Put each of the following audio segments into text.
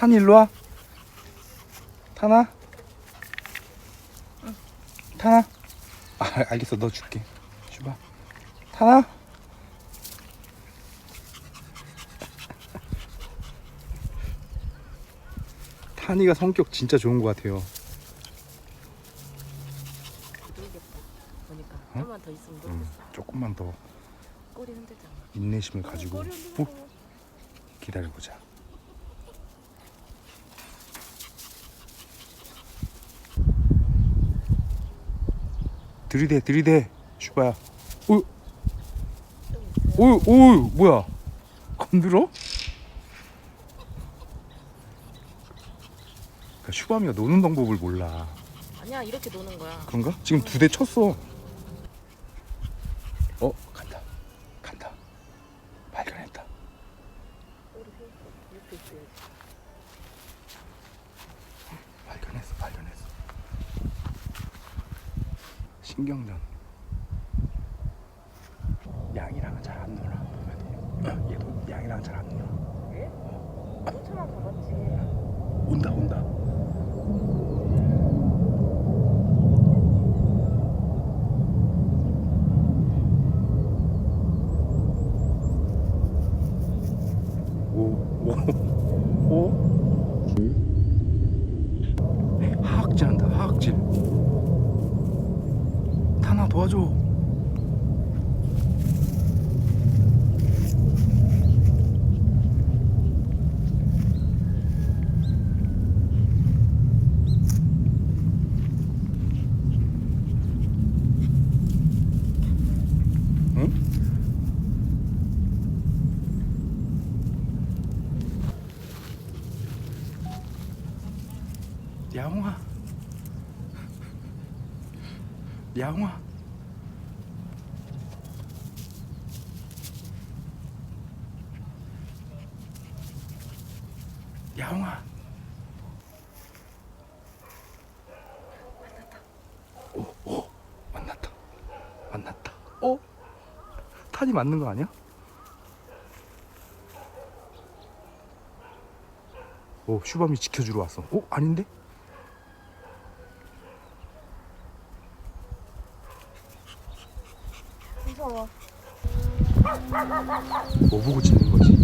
탄 일로 와. 타나? 타나? 아, 알겠어. 너 줄게. 줘봐. 타나? 탄이가 성격 진짜 좋은 것 같아요. 보니까 어? 더 있으면 음. 조금만 더 꼬리 흔들잖아. 인내심을 가지고. 어? 기다려보자. 들이대 들이대 슈바야. 오, 오, 오, 뭐야? 건드려? 그러니까 슈바미가 노는 방법을 몰라. 아니야 이렇게 노는 거야. 그런가? 지금 두 대 쳤어. 어, 간다. 간다. 발견했다. 꼬리 흔들어. 이렇게 있어야지. 발견했어, 발견했어. 신경전. 양이랑은 잘안 놀아. 보면 얘도 양이랑 잘 안 놀아. 예? 쫓아만 가봤지. 온다, 온다. 오, 오, 오. 하악질한다, 하악질. 타나 도와줘. 응? 야옹아 야옹아 야옹아 오, 오, 만났다 만났다 어? 탄이 맞는 거 아니야? 오 슈밤이 지켜주러 왔어 어? 아닌데? 무서워. 뭐 보고 짖는 거지?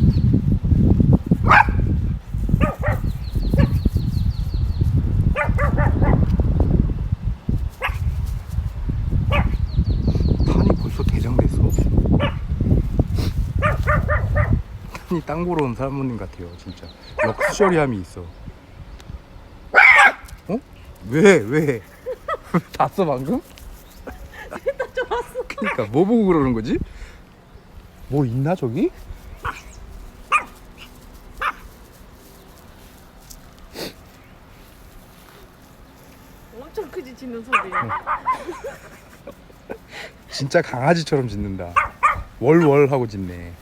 탄이 벌써 개장됐어? 탄이 땅 보러 온 사모님 같아요 진짜 럭셔리함이 있어 어? 왜? 왜? 잤어 방금? 그니까 뭐 보고 그러는 거지? 뭐 있나 저기? 엄청 크지 짖는 소리. 진짜 강아지처럼 짖는다. 월월 하고 짖네.